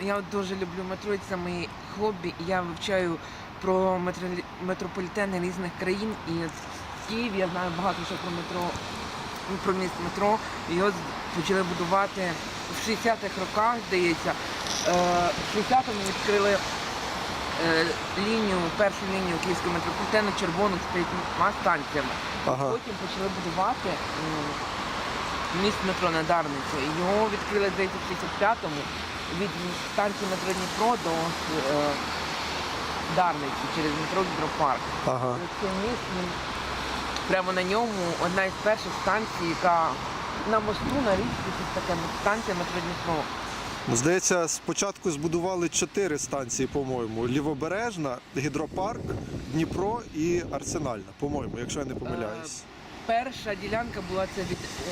Я от дуже люблю метро, це моє хобі. Я вивчаю про метро, метрополітени різних країн. І в Києві я знаю багато що про метро, ну, про міст метро. Його почали будувати в 60-х роках, здається. Е, в 60-му відкрили е, лінію, першу лінію Київського метрополітену червону з п'ятьма станціями. Ага. Потім почали будувати м, міст метро на Його відкрили здається в 65-му від станції метро Дніпро до е, Дарниці через метро Гідропарк. Ага. Цей міст прямо на ньому одна із перших станцій, яка на мосту на річці щось таке станція метро Дніпро. Здається, спочатку збудували чотири станції, по-моєму: Лівобережна, Гідропарк, Дніпро і Арсенальна, по-моєму, якщо я не помиляюсь. Перша ділянка була це від е,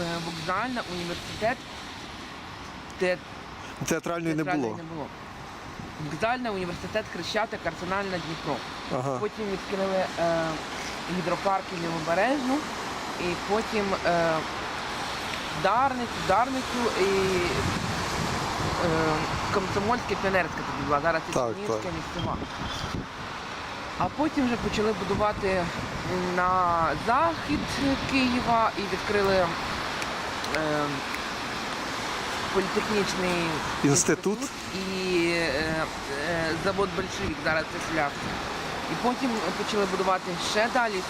е, е, вокзальна, університет, де Театральної не було. не було. Вокзальна, університет, Хрещатик, Арсенальна, Дніпро. Ага. Потім відкрили е, гідропарк і Лівобережну, і потім е, Дарницю, Дарницю і е, Комсомольська піонерська тоді була, зараз Так, Чернігівська місцева. А потім вже почали будувати на захід Києва і відкрили е, політехнічний Інститут? і е, е, завод Большевик, зараз це Слявський. І потім почали будувати ще далі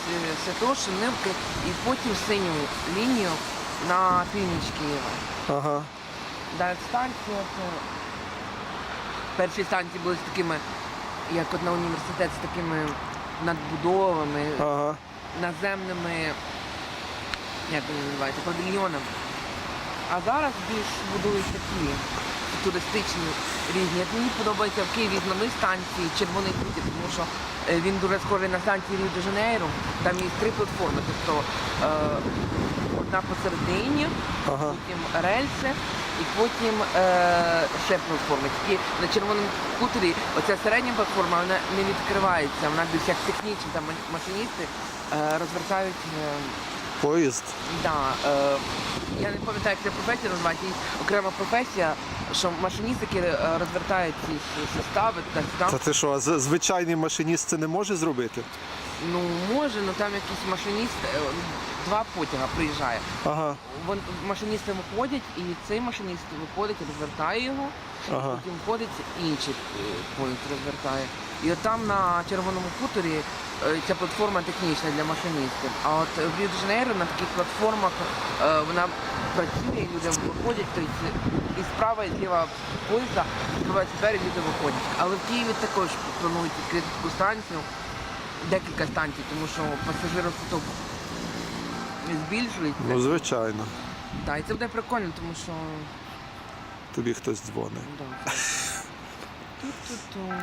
Нивки, і потім синю лінію на північ Києва. Ага. Далі станція перші станції були з такими, як на університет, з такими надбудовами, Ага. наземними, як вони називаються, павільйонами. А зараз більш будують такі туристичні різні. Як мені подобається в Києві з нових станцій Червоний Путі, тому що е, він дуже схожий на станції Ріо де Жанейро. Там є три платформи, тобто е, одна посередині, Ага. потім рельси і потім е, ще платформи. Тільки на червоному хуторі оця середня платформа вона не відкривається, вона більш як технічна, там машиністи е, розвертають. Е, Поїзд. Да, е, я не пам'ятаю, як ця професія називається, є окрема професія, що машиністи, які е, розвертають ці состави, та Та ти що, а з- звичайний машиніст це не може зробити? ну може, ну там якийсь машиніст, е, два потяга приїжджає. Ага. Вон машиністи виходять, і цей машиніст виходить, розвертає його, Ага. потім виходить інший е, поїзд розвертає. І от там на червоному хуторі е, ця платформа технічна для машиністів. А от в Ріо де Жанейро на таких платформах е, вона працює, і люди виходять, тобто і справа, і зліва поїзда відкриваються двері, люди виходять. Але в Києві також планують відкрити таку станцію, декілька станцій, тому що пасажиропоток збільшується. Ну, звичайно. Так, і це буде прикольно, тому що. Тобі хтось дзвонить. Да. Ту-ту-ту.